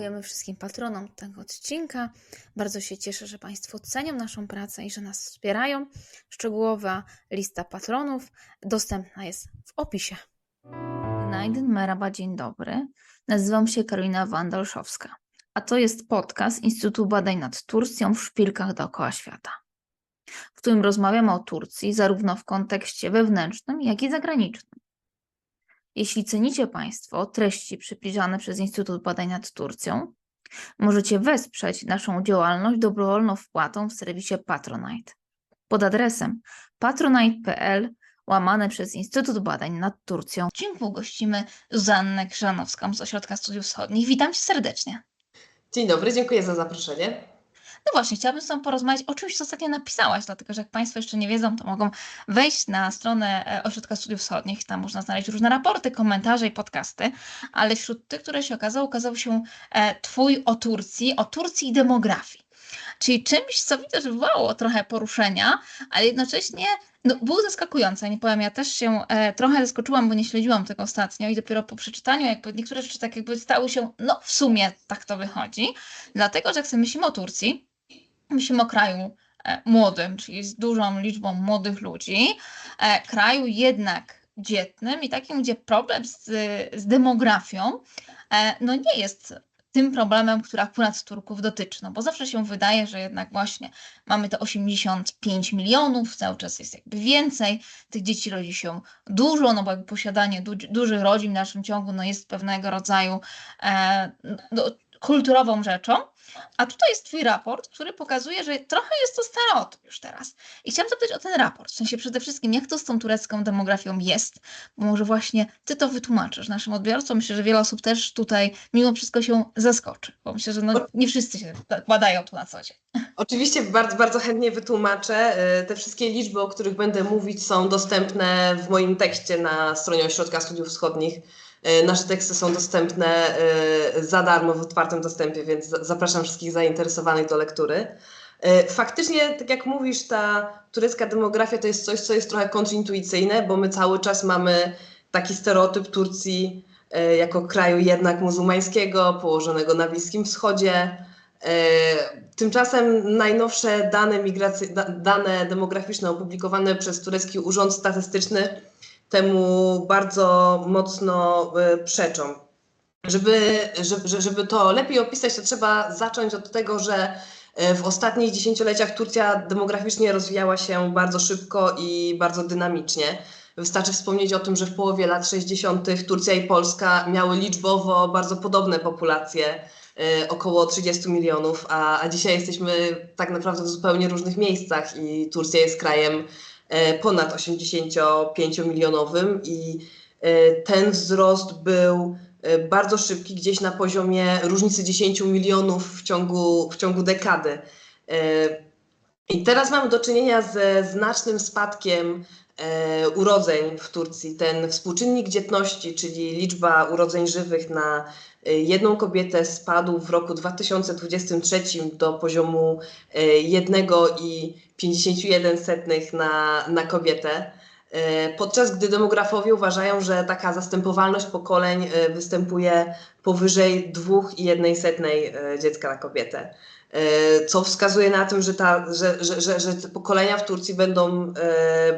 Dziękujemy wszystkim patronom tego odcinka. Bardzo się cieszę, że Państwo cenią naszą pracę i że nas wspierają. Szczegółowa lista patronów dostępna jest w opisie. Gnajdyn Meraba, dzień dobry. Nazywam się Karolina Wandalszowska, a to jest podcast Instytutu Badań nad Turcją w szpilkach dookoła świata, w którym rozmawiamy o Turcji zarówno w kontekście wewnętrznym, jak i zagranicznym. Jeśli cenicie Państwo treści przybliżane przez Instytut Badań nad Turcją, możecie wesprzeć naszą działalność dobrowolną wpłatą w serwisie Patronite pod adresem patronite.pl łamane przez Instytut Badań nad Turcją. Dziękuję, gościmy Zuzannę Krzanowską z Ośrodka Studiów Wschodnich. Witam Cię serdecznie. Dzień dobry, dziękuję za zaproszenie. No właśnie, chciałabym z Tobą porozmawiać o czymś, co ostatnio napisałaś, dlatego że jak Państwo jeszcze nie wiedzą, to mogą wejść na stronę e, Ośrodka Studiów Wschodnich, tam można znaleźć różne raporty, komentarze i podcasty, ale wśród tych, które się okazały, ukazał się e, Twój o Turcji, o Turcji i demografii. Czyli czymś, co widzę, że wywołało trochę poruszenia, ale jednocześnie no, było zaskakujące. Nie powiem, ja też się e, trochę zaskoczyłam, bo nie śledziłam tego ostatnio i dopiero po przeczytaniu jakby niektóre rzeczy tak jakby stały się, no w sumie tak to wychodzi. Dlatego, że jak sobie myślimy o Turcji, myślimy o kraju e, młodym, czyli z dużą liczbą młodych ludzi, e, kraju jednak dzietnym i takim, gdzie problem z, z demografią e, no nie jest tym problemem, który akurat Turków dotyczy, no bo zawsze się wydaje, że jednak właśnie mamy te 85 milionów, cały czas jest jakby więcej, tych dzieci rodzi się dużo, no bo jakby posiadanie du dużych rodzin w naszym ciągu no jest pewnego rodzaju e, no, kulturową rzeczą, a tutaj jest Twój raport, który pokazuje, że trochę jest to stereotyp już teraz. I chciałam zapytać o ten raport, w sensie przede wszystkim, jak to z tą turecką demografią jest, bo może właśnie Ty to wytłumaczysz naszym odbiorcom. Myślę, że wiele osób też tutaj mimo wszystko się zaskoczy, bo myślę, że no, nie wszyscy się badają tu na co dzień. Oczywiście bardzo, bardzo chętnie wytłumaczę. Y, Te wszystkie liczby, o których będę mówić, są dostępne w moim tekście na stronie Ośrodka Studiów Wschodnich. Y, Nasze teksty są dostępne y, za darmo w otwartym dostępie, więc za- zapraszam wszystkich zainteresowanych do lektury. Y, Faktycznie, tak jak mówisz, ta turecka demografia to jest coś, co jest trochę kontrintuicyjne, bo my cały czas mamy taki stereotyp Turcji jako kraju jednak muzułmańskiego, położonego na Bliskim Wschodzie. E, Tymczasem najnowsze dane, migracy- da- dane demograficzne opublikowane przez turecki Urząd Statystyczny temu bardzo mocno e, przeczą. Żeby, żeby, żeby to lepiej opisać, to trzeba zacząć od tego, że e, w ostatnich dziesięcioleciach Turcja demograficznie rozwijała się bardzo szybko i bardzo dynamicznie. Wystarczy wspomnieć o tym, że w połowie lat 60. Turcja i Polska miały liczbowo bardzo podobne populacje e, około 30 milionów, a, a dzisiaj jesteśmy tak naprawdę w zupełnie różnych miejscach i Turcja jest krajem ponad 85-milionowym i e, ten wzrost był e, bardzo szybki, gdzieś na poziomie różnicy 10 milionów w ciągu, w ciągu dekady. E, I teraz mamy do czynienia ze znacznym spadkiem e, urodzeń w Turcji. Ten współczynnik dzietności, czyli liczba urodzeń żywych na e, jedną kobietę spadł w roku 2023 do poziomu e, 1,51 na, na kobietę. E, Podczas gdy demografowie uważają, że taka zastępowalność pokoleń występuje powyżej 2,1 e, dziecka na kobietę. Co wskazuje na tym, że, ta, że, że, że, że pokolenia w Turcji będą,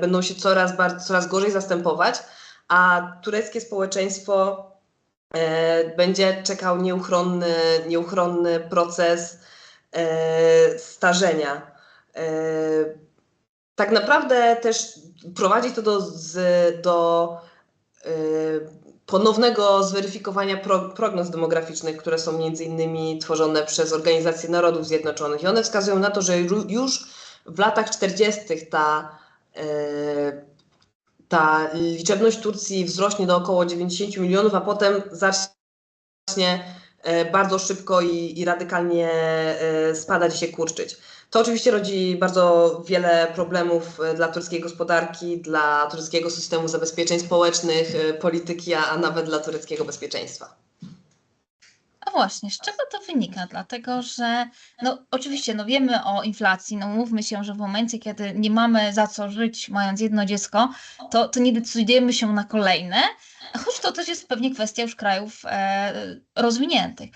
będą się coraz, coraz gorzej zastępować, a tureckie społeczeństwo będzie czekał nieuchronny, nieuchronny proces e, starzenia. E, tak naprawdę też prowadzi to do, do e, ponownego zweryfikowania pro, prognoz demograficznych, które są między innymi tworzone przez Organizację Narodów Zjednoczonych i one wskazują na to, że już w latach 40. ta, e, ta liczebność Turcji wzrośnie do około 90 milionów, a potem zacznie e, bardzo szybko i, i radykalnie e, spadać i się kurczyć. To oczywiście rodzi bardzo wiele problemów e, dla tureckiej gospodarki, dla tureckiego systemu zabezpieczeń społecznych, polityki, a nawet dla tureckiego bezpieczeństwa. A właśnie, z czego to wynika? Dlatego, że no oczywiście no wiemy o inflacji, no mówmy się, że w momencie, kiedy nie mamy za co żyć, mając jedno dziecko, to, to nie decydujemy się na kolejne, choć to też jest pewnie kwestia już krajów e, rozwiniętych.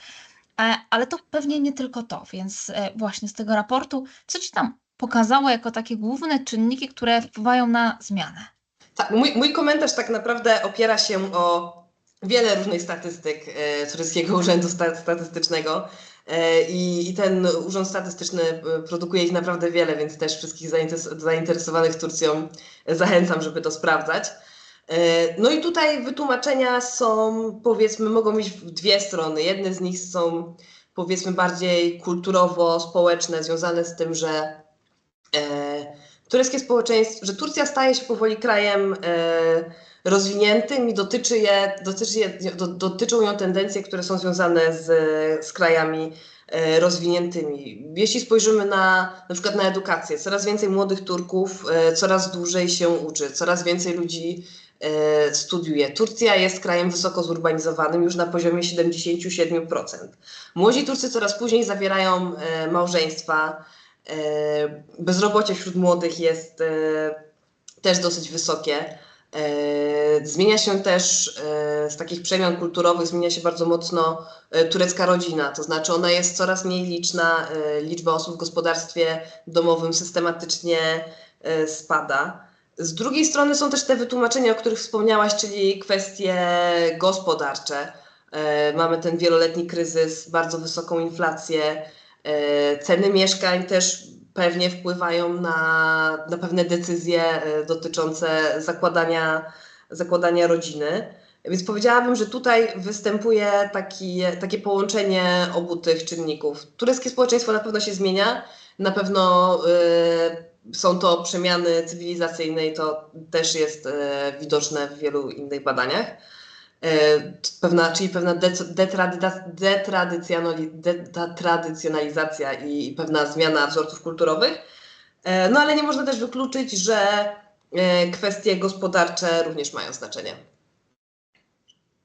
E, Ale to pewnie nie tylko to, więc e, właśnie z tego raportu, co ci tam pokazało jako takie główne czynniki, które wpływają na zmianę? Tak, mój, mój komentarz tak naprawdę opiera się o wiele różnych statystyk e, Tureckiego Urzędu Sta- Statystycznego. E, I, I ten urząd statystyczny e, produkuje ich naprawdę wiele, więc też wszystkich zainteres- zainteresowanych Turcją zachęcam, żeby to sprawdzać. No i tutaj wytłumaczenia są, powiedzmy, mogą mieć dwie strony. Jedne z nich są, powiedzmy, bardziej kulturowo-społeczne, związane z tym, że tureckie społeczeństwo, że Turcja staje się powoli krajem e, rozwiniętym i dotyczy je, dotyczy je, do, dotyczą ją tendencje, które są związane z, z krajami e, rozwiniętymi. Jeśli spojrzymy na na przykład na edukację, coraz więcej młodych Turków e, coraz dłużej się uczy, coraz więcej ludzi studiuje. Turcja jest krajem wysoko zurbanizowanym już na poziomie 77%. Młodzi Turcy coraz później zawierają małżeństwa. E, Bezrobocie wśród młodych jest e, też dosyć wysokie. E, Zmienia się też z takich przemian kulturowych, zmienia się bardzo mocno turecka rodzina, to znaczy ona jest coraz mniej liczna, liczba osób w gospodarstwie domowym systematycznie spada. Z drugiej strony są też te wytłumaczenia, o których wspomniałaś, czyli kwestie gospodarcze. Mamy ten wieloletni kryzys, bardzo wysoką inflację, ceny mieszkań też pewnie wpływają na, na pewne decyzje e, dotyczące zakładania, zakładania rodziny. Więc powiedziałabym, że tutaj występuje taki, takie połączenie obu tych czynników. Tureckie społeczeństwo na pewno się zmienia, na pewno y, są to przemiany cywilizacyjne i to też jest y, widoczne w wielu innych badaniach. Y, pewna, czyli pewna detradycjonalizacja i pewna zmiana wzorców kulturowych. E, No ale nie można też wykluczyć, że e, kwestie gospodarcze również mają znaczenie.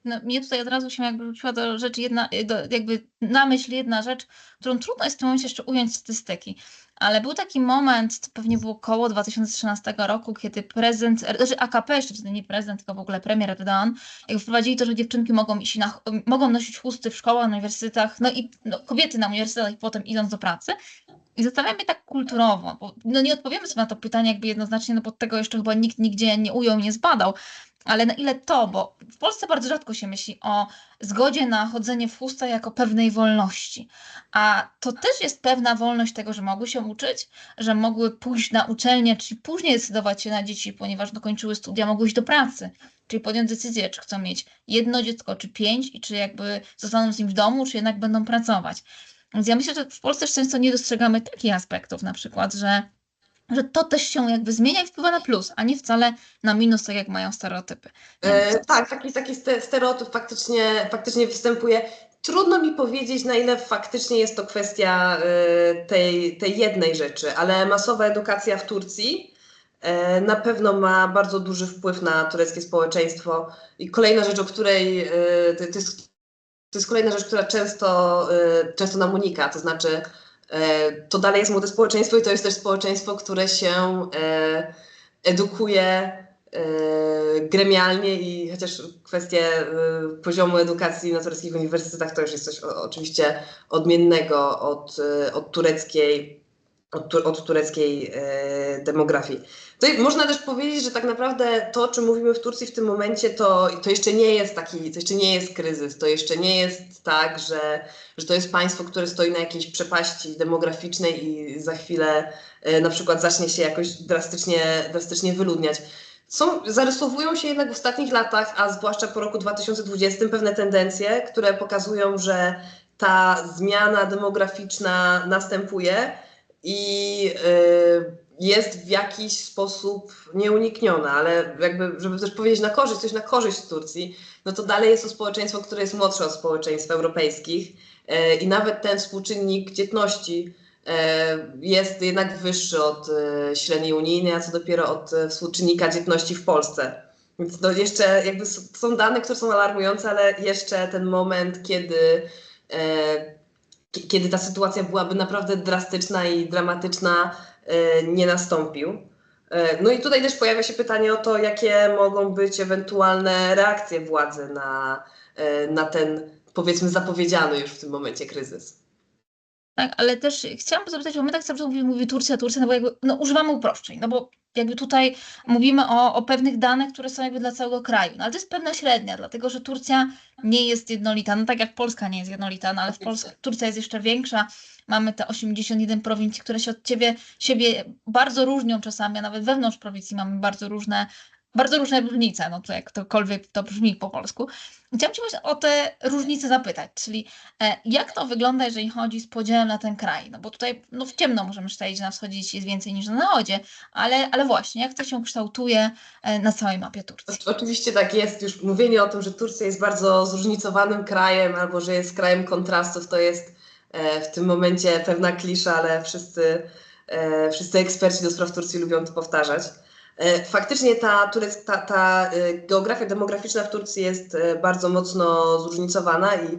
No, mnie tutaj od razu się jakby rzuciła do rzeczy jedna, do, jakby na myśl jedna rzecz, którą trudno jest w tym momencie jeszcze ująć statystyki. Ale był taki moment, to pewnie było około 2013 roku, kiedy prezydent, znaczy AKP, jeszcze wtedy nie prezydent, tylko w ogóle premier Erdogan, wprowadzili to, że dziewczynki mogą iść na, mogą nosić chusty w szkołach, na uniwersytetach, no i no, kobiety na uniwersytetach i potem idąc do pracy. I zastanawiam się tak kulturowo, bo no nie odpowiemy sobie na to pytanie jakby jednoznacznie, no bo tego jeszcze chyba nikt nigdzie nie ujął, nie zbadał, ale na ile to, bo w Polsce bardzo rzadko się myśli o zgodzie na chodzenie w chustach jako pewnej wolności. A to też jest pewna wolność tego, że mogły się uczyć, że mogły pójść na uczelnię, czyli później decydować się na dzieci, ponieważ dokończyły studia, mogły iść do pracy. Czyli podjąć decyzję, czy chcą mieć jedno dziecko, czy pięć, i czy jakby zostaną z nim w domu, czy jednak będą pracować. Więc ja myślę, że w Polsce często nie dostrzegamy takich aspektów, na przykład, że że to też się jakby zmienia i wpływa na plus, a nie wcale na minus, tak jak mają stereotypy. E, tak, taki, taki ste- stereotyp faktycznie, faktycznie występuje. Trudno mi powiedzieć, na ile faktycznie jest to kwestia e, tej, tej jednej rzeczy, ale masowa edukacja w Turcji e, na pewno ma bardzo duży wpływ na tureckie społeczeństwo. I kolejna rzecz, o której e, to, jest, to jest kolejna rzecz, która często, często nam unika, to znaczy to dalej jest młode społeczeństwo i to jest też społeczeństwo, które się e, edukuje e, gremialnie i chociaż kwestie e, poziomu edukacji na tureckich uniwersytetach to już jest coś oczywiście odmiennego od, e, od tureckiej, od, od tureckiej e, demografii. Tutaj można też powiedzieć, że tak naprawdę to, o czym mówimy w Turcji w tym momencie, to, to jeszcze nie jest taki, to jeszcze nie jest kryzys, to jeszcze nie jest tak, że, że to jest państwo, które stoi na jakiejś przepaści demograficznej i za chwilę e, na przykład zacznie się jakoś drastycznie, drastycznie wyludniać. Są, zarysowują się jednak w ostatnich latach, a zwłaszcza po roku 2020, pewne tendencje, które pokazują, że ta zmiana demograficzna następuje i y, jest w jakiś sposób nieunikniona, ale jakby, żeby też powiedzieć na korzyść, coś na korzyść Turcji, no to dalej jest to społeczeństwo, które jest młodsze od społeczeństw europejskich y, i nawet ten współczynnik dzietności e, jest jednak wyższy od średniej unijnej, a co dopiero od współczynnika dzietności w Polsce. Więc no jeszcze jakby są dane, które są alarmujące, ale jeszcze ten moment, kiedy, ki- kiedy ta sytuacja byłaby naprawdę drastyczna i dramatyczna, e, nie nastąpił. E, No i tutaj też pojawia się pytanie o to, jakie mogą być ewentualne reakcje władzy na, e, na ten powiedzmy zapowiedziany już w tym momencie kryzys. Tak, ale też chciałam zapytać, bo my tak cały czas mówimy, mówi Turcja, Turcja, no bo jakby, no używamy uproszczeń, no bo jakby tutaj mówimy o, o pewnych danych, które są jakby dla całego kraju, no ale to jest pewna średnia, dlatego że Turcja nie jest jednolita, no tak jak Polska nie jest jednolita, no ale w Polsce Turcja jest jeszcze większa, mamy te 81 prowincji, które się od ciebie, siebie bardzo różnią czasami, a nawet wewnątrz prowincji mamy bardzo różne bardzo różne różnice, no to jak tokolwiek to brzmi po polsku. Chciałam Cię o te różnice zapytać, czyli e, jak to wygląda, jeżeli chodzi z podziałem na ten kraj? No bo tutaj no w ciemno możemy czytać, że na wschodzie jest więcej niż na zachodzie, ale, ale właśnie, jak to się kształtuje e, na całej mapie Turcji? Oczywiście tak jest, już mówienie o tym, że Turcja jest bardzo zróżnicowanym krajem albo że jest krajem kontrastów, to jest e, w tym momencie pewna klisza, ale wszyscy, wszyscy eksperci do spraw Turcji lubią to powtarzać. E, faktycznie ta, ta, ta e, geografia demograficzna w Turcji jest e, bardzo mocno zróżnicowana i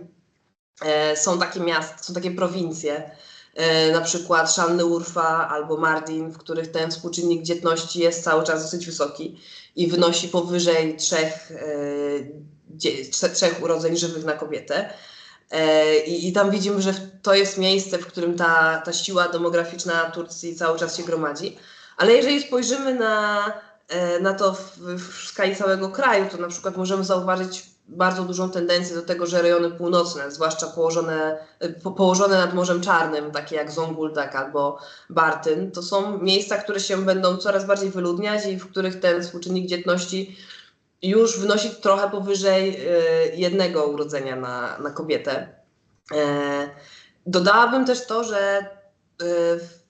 są takie miasta, są takie prowincje, na przykład Szanlıurfa albo Mardin, w których ten współczynnik dzietności jest cały czas dosyć wysoki i wynosi powyżej trzech, trzech urodzeń żywych na kobietę. I, I, tam widzimy, że to jest miejsce, w którym ta, ta siła demograficzna Turcji cały czas się gromadzi. Ale jeżeli spojrzymy na, e, na to w, w skali całego kraju, to na przykład możemy zauważyć bardzo dużą tendencję do tego, że rejony północne, zwłaszcza położone, e, po, położone nad Morzem Czarnym, takie jak Zonguldak albo Bartyn, to są miejsca, które się będą coraz bardziej wyludniać i w których ten współczynnik dzietności już wynosi trochę powyżej y, jednego urodzenia na, na kobietę. E, dodałabym też to, że y,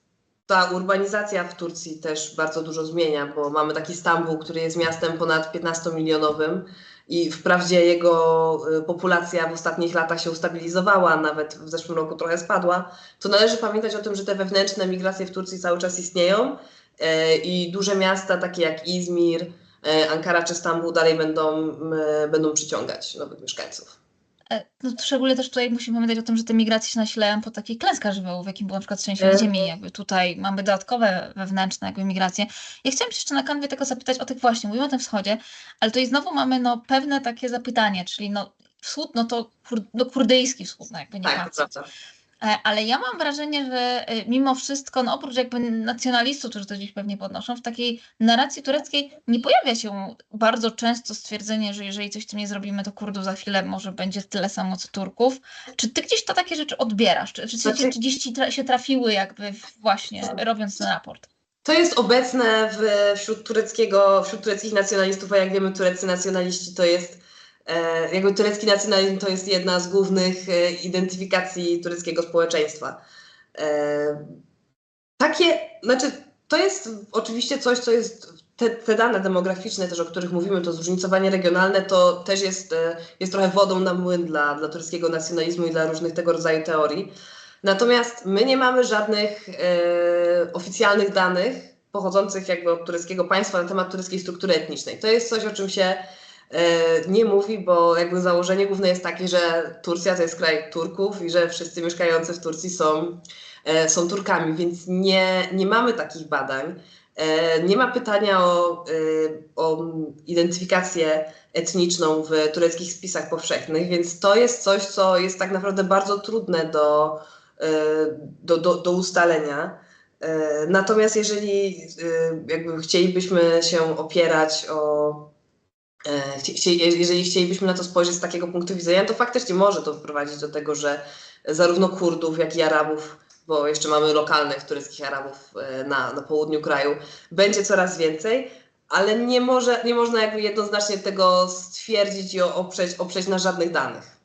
ta urbanizacja w Turcji też bardzo dużo zmienia, bo mamy taki Stambuł, który jest miastem ponad 15-milionowym i wprawdzie jego y, populacja w ostatnich latach się ustabilizowała, nawet w zeszłym roku trochę spadła, to należy pamiętać o tym, że te wewnętrzne migracje w Turcji cały czas istnieją y, i duże miasta takie jak Izmir, y, Ankara czy Stambuł dalej będą, będą przyciągać nowych mieszkańców. E, no, szczególnie też tutaj musimy pamiętać o tym, że te migracje się nasilają po takich klęskach żywiołów, jakim było na przykład trzęsienie ziemi. Jakby tutaj mamy dodatkowe wewnętrzne jakby migracje. Ja chciałam się jeszcze na kanwie tego zapytać o tych właśnie, mówimy o tym wschodzie, ale tutaj znowu mamy no, pewne takie zapytanie, czyli no, wschód, no to kur, no, kurdyjski wschód, no jakby nie Tak, E, Ale ja mam wrażenie, że e, mimo wszystko, no oprócz jakby nacjonalistów, którzy to gdzieś pewnie podnoszą, w takiej narracji tureckiej nie pojawia się bardzo często stwierdzenie, że jeżeli coś z tym nie zrobimy, to Kurdów za chwilę może będzie tyle samo co Turków. Czy ty gdzieś to takie rzeczy odbierasz? Czy, czy, Znaczy- czy gdzieś ci tra- się trafiły jakby właśnie robiąc ten raport? To jest obecne w, wśród, tureckiego, wśród tureckich nacjonalistów, a jak wiemy, tureccy nacjonaliści to jest, jakby turecki nacjonalizm to jest jedna z głównych e, identyfikacji tureckiego społeczeństwa. E, takie, znaczy, to jest oczywiście coś, co jest, te, te dane demograficzne też, o których mówimy, to zróżnicowanie regionalne, to też jest, e, jest trochę wodą na młyn dla, dla tureckiego nacjonalizmu i dla różnych tego rodzaju teorii. Natomiast my nie mamy żadnych e, oficjalnych danych pochodzących jakby od tureckiego państwa na temat tureckiej struktury etnicznej. To jest coś, o czym się e, nie mówi, bo jakby założenie główne jest takie, że Turcja to jest kraj Turków i że wszyscy mieszkający w Turcji są, e, są Turkami, więc nie, nie mamy takich badań. E, nie ma pytania o, e, o identyfikację etniczną w tureckich spisach powszechnych, więc to jest coś, co jest tak naprawdę bardzo trudne do, e, do, do, do ustalenia. E, Natomiast jeżeli e, jakby chcielibyśmy się opierać o, e, jeżeli chcielibyśmy na to spojrzeć z takiego punktu widzenia, to faktycznie może to prowadzić do tego, że zarówno Kurdów, jak i Arabów, bo jeszcze mamy lokalnych tureckich Arabów e, na, na południu kraju, będzie coraz więcej, ale nie, może, nie można jakby jednoznacznie tego stwierdzić i oprzeć, oprzeć na żadnych danych.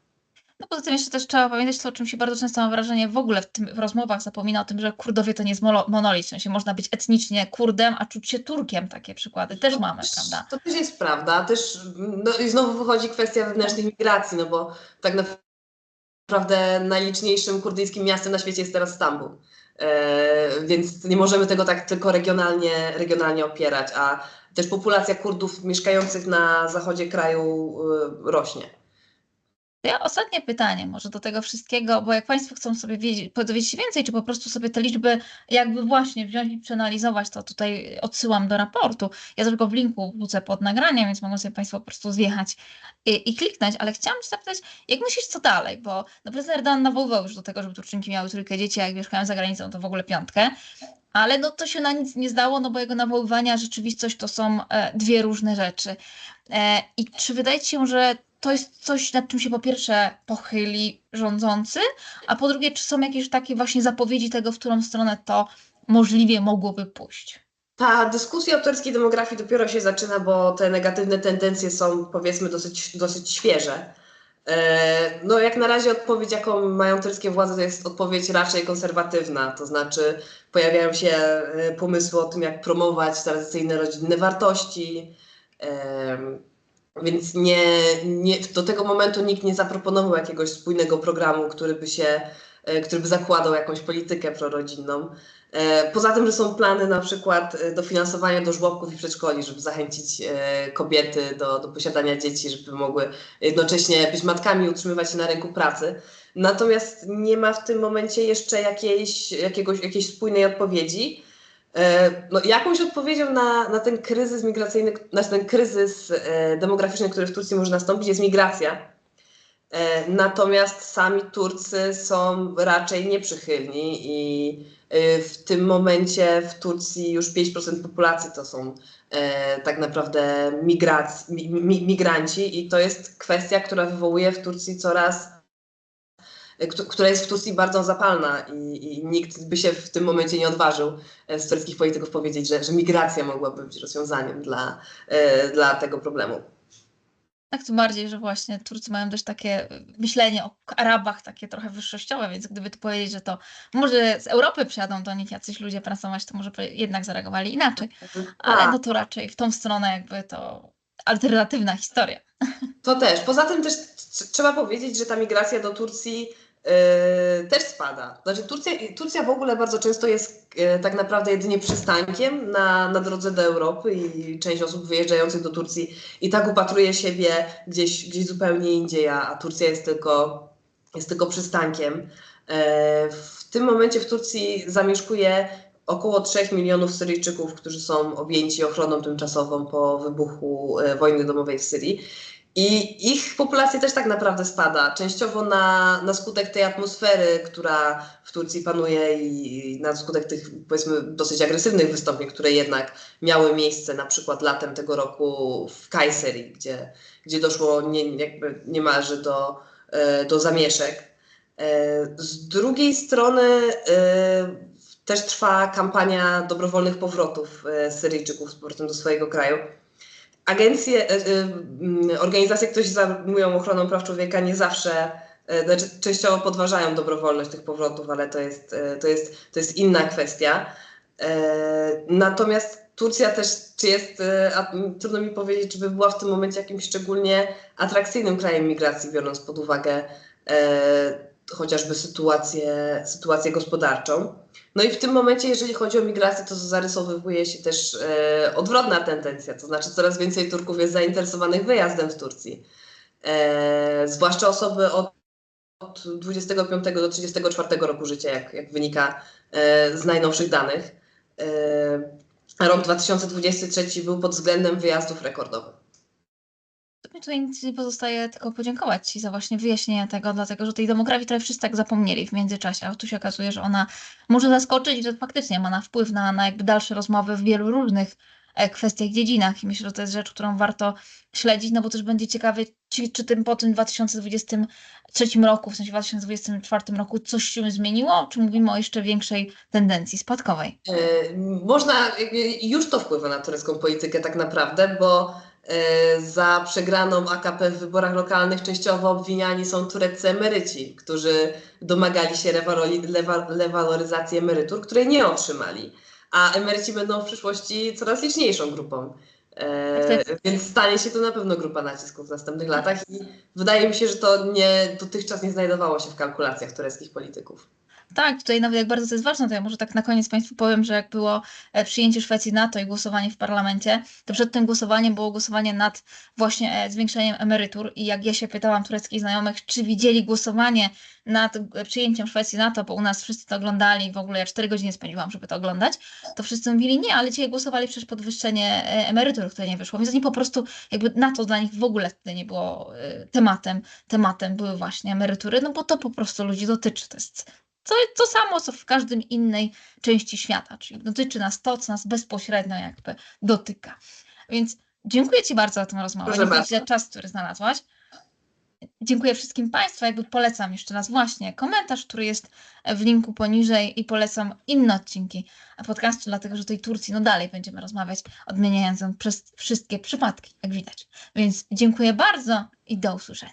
No poza tym jeszcze też trzeba pamiętać to, o czym się bardzo często mam wrażenie w ogóle w, tym, w rozmowach zapomina o tym, że Kurdowie to nie jest monolit, w sensie można być etnicznie Kurdem, a czuć się Turkiem, takie przykłady też mamy, Też- prawda? To też jest prawda. Też, no i znowu wychodzi kwestia wewnętrznych migracji, no bo tak naprawdę najliczniejszym kurdyjskim miastem na świecie jest teraz Stambuł. E, więc nie możemy tego tak tylko regionalnie, regionalnie opierać, a też populacja Kurdów mieszkających na zachodzie kraju e, rośnie. Ja ostatnie pytanie może do tego wszystkiego, bo jak Państwo chcą sobie wiedzieć, dowiedzieć się więcej, czy po prostu sobie te liczby jakby właśnie wziąć i przeanalizować, to tutaj odsyłam do raportu. Ja go w linku wrzucę pod nagraniem, więc mogą sobie Państwo po prostu zjechać i, i kliknąć, ale chciałam Cię zapytać, jak myślisz, co dalej? Bo no, prezydent Erdogan nawoływał już do tego, żeby Turczynki miały trójkę dzieci, a jak mieszkają za granicą, to w ogóle piątkę. Ale no to się na nic nie zdało, no bo jego nawoływania, rzeczywistość to są e, dwie różne rzeczy. E, I czy wydaje Ci się, że to jest coś, nad czym się po pierwsze pochyli rządzący, a po drugie, czy są jakieś takie właśnie zapowiedzi tego, w którą stronę to możliwie mogłoby pójść? Ta dyskusja o tureckiej demografii dopiero się zaczyna, bo te negatywne tendencje są powiedzmy dosyć, dosyć świeże. E, No, jak na razie odpowiedź, jaką mają tureckie władze, to jest odpowiedź raczej konserwatywna. To znaczy, pojawiają się e, pomysły o tym, jak promować tradycyjne rodzinne wartości. Więc nie, nie, do tego momentu nikt nie zaproponował jakiegoś spójnego programu, który by się, e, który by zakładał jakąś politykę prorodzinną. E, Poza tym, że są plany na przykład e, dofinansowania do żłobków i przedszkoli, żeby zachęcić kobiety do, do posiadania dzieci, żeby mogły jednocześnie być matkami i utrzymywać się na rynku pracy. Natomiast nie ma w tym momencie jeszcze jakiejś, jakiegoś, jakiejś spójnej odpowiedzi. E, No, jakąś odpowiedzią na, na ten kryzys migracyjny, na ten kryzys e, demograficzny, który w Turcji może nastąpić, jest migracja. E, Natomiast sami Turcy są raczej nieprzychylni i w tym momencie w Turcji już 5% populacji to są tak naprawdę migrac- mi, mi, migranci i to jest kwestia, która wywołuje w Turcji coraz, która jest w Turcji bardzo zapalna i, i nikt by się w tym momencie nie odważył e, z tureckich polityków powiedzieć, że, że migracja mogłaby być rozwiązaniem dla, e, dla tego problemu. Tak, tym bardziej, że właśnie Turcy mają też takie y, myślenie o Arabach takie trochę wyższościowe, więc gdyby tu powiedzieć, że to może z Europy przyjadą do nich jacyś ludzie pracować, to może jednak zareagowali inaczej. Ale no to raczej w tą stronę jakby to alternatywna historia. To też. Poza tym też trzeba powiedzieć, że ta migracja do Turcji też spada. Znaczy Turcja, Turcja w ogóle bardzo często jest yy, tak naprawdę jedynie przystankiem na, na drodze do Europy i część osób wyjeżdżających do Turcji i tak upatruje siebie gdzieś, gdzieś zupełnie indziej, a, Turcja jest tylko, jest tylko przystankiem. Yy, w tym momencie w Turcji zamieszkuje około 3 milionów Syryjczyków, którzy są objęci ochroną tymczasową po wybuchu wojny domowej w Syrii. I ich populacja też tak naprawdę spada. Częściowo na, na skutek tej atmosfery, która w Turcji panuje i na skutek tych powiedzmy dosyć agresywnych wystąpień, które jednak miały miejsce na przykład latem tego roku w Kayseri, gdzie, gdzie doszło nie, jakby niemalże do, e, do zamieszek. E, Z drugiej strony e, też trwa kampania dobrowolnych powrotów Syryjczyków z powrotem do swojego kraju. Agencje, e, e, mm, organizacje, które się zajmują ochroną praw człowieka, nie zawsze, e, znaczy częściowo podważają dobrowolność tych powrotów, ale to jest, to jest, to jest inna kwestia. Natomiast Turcja też, czy jest, trudno mi powiedzieć, czy by była w tym momencie jakimś szczególnie atrakcyjnym krajem migracji, biorąc pod uwagę chociażby sytuację, sytuację gospodarczą. No i w tym momencie, jeżeli chodzi o migrację, to zarysowywuje się też e, odwrotna tendencja, to znaczy coraz więcej Turków jest zainteresowanych wyjazdem z Turcji. E, zwłaszcza osoby od, od 25 do 34 roku życia, jak, jak wynika e, z najnowszych danych. E, rok 2023 był pod względem wyjazdów rekordowy. Mi tutaj nic nie pozostaje tylko podziękować Ci za właśnie wyjaśnienie tego, dlatego że tej demografii trochę wszyscy tak zapomnieli w międzyczasie, a tu się okazuje, że ona może zaskoczyć i że faktycznie ma na wpływ na, na jakby dalsze rozmowy w wielu różnych e, kwestiach, dziedzinach i myślę, że to jest rzecz, którą warto śledzić, no bo też będzie ciekawie, czy, czy tym po tym 2023 roku, w sensie 2024 roku coś się zmieniło, czy mówimy o jeszcze większej tendencji spadkowej? E, Można, już to wpływa na turecką politykę tak naprawdę, bo za przegraną AKP w wyborach lokalnych częściowo obwiniani są tureccy emeryci, którzy domagali się rewaloryzacji emerytur, której nie otrzymali. A emeryci będą w przyszłości coraz liczniejszą grupą. E, Więc stanie się to na pewno grupa nacisków w następnych latach i wydaje mi się, że to nie, dotychczas nie znajdowało się w kalkulacjach tureckich polityków. Tak, tutaj nawet jak bardzo to jest ważne, to ja może tak na koniec Państwu powiem, że jak było e, przyjęcie Szwecji NATO i głosowanie w parlamencie, to przed tym głosowaniem było głosowanie nad właśnie e, zwiększeniem emerytur i jak ja się pytałam tureckich znajomych, czy widzieli głosowanie nad e, przyjęciem Szwecji NATO, bo u nas wszyscy to oglądali, w ogóle ja 4 godziny spędziłam, żeby to oglądać, to wszyscy mówili nie, ale dzisiaj głosowali przecież podwyższenie emerytur, które nie wyszło, więc oni po prostu jakby NATO dla nich w ogóle wtedy nie było tematem, tematem były właśnie emerytury, no bo to po prostu ludzi dotyczy, to jest to, to samo, co w każdym innej części świata, czyli dotyczy nas to, co nas bezpośrednio jakby dotyka. Więc dziękuję Ci bardzo za tę rozmowę, dziękuję. Ci za czas, który znalazłaś. Dziękuję wszystkim Państwu. Jakby polecam jeszcze raz właśnie komentarz, który jest w linku poniżej i polecam inne odcinki podcastu, dlatego że tej Turcji no dalej będziemy rozmawiać, odmieniając ją przez wszystkie przypadki, jak widać. Więc dziękuję bardzo i do usłyszenia.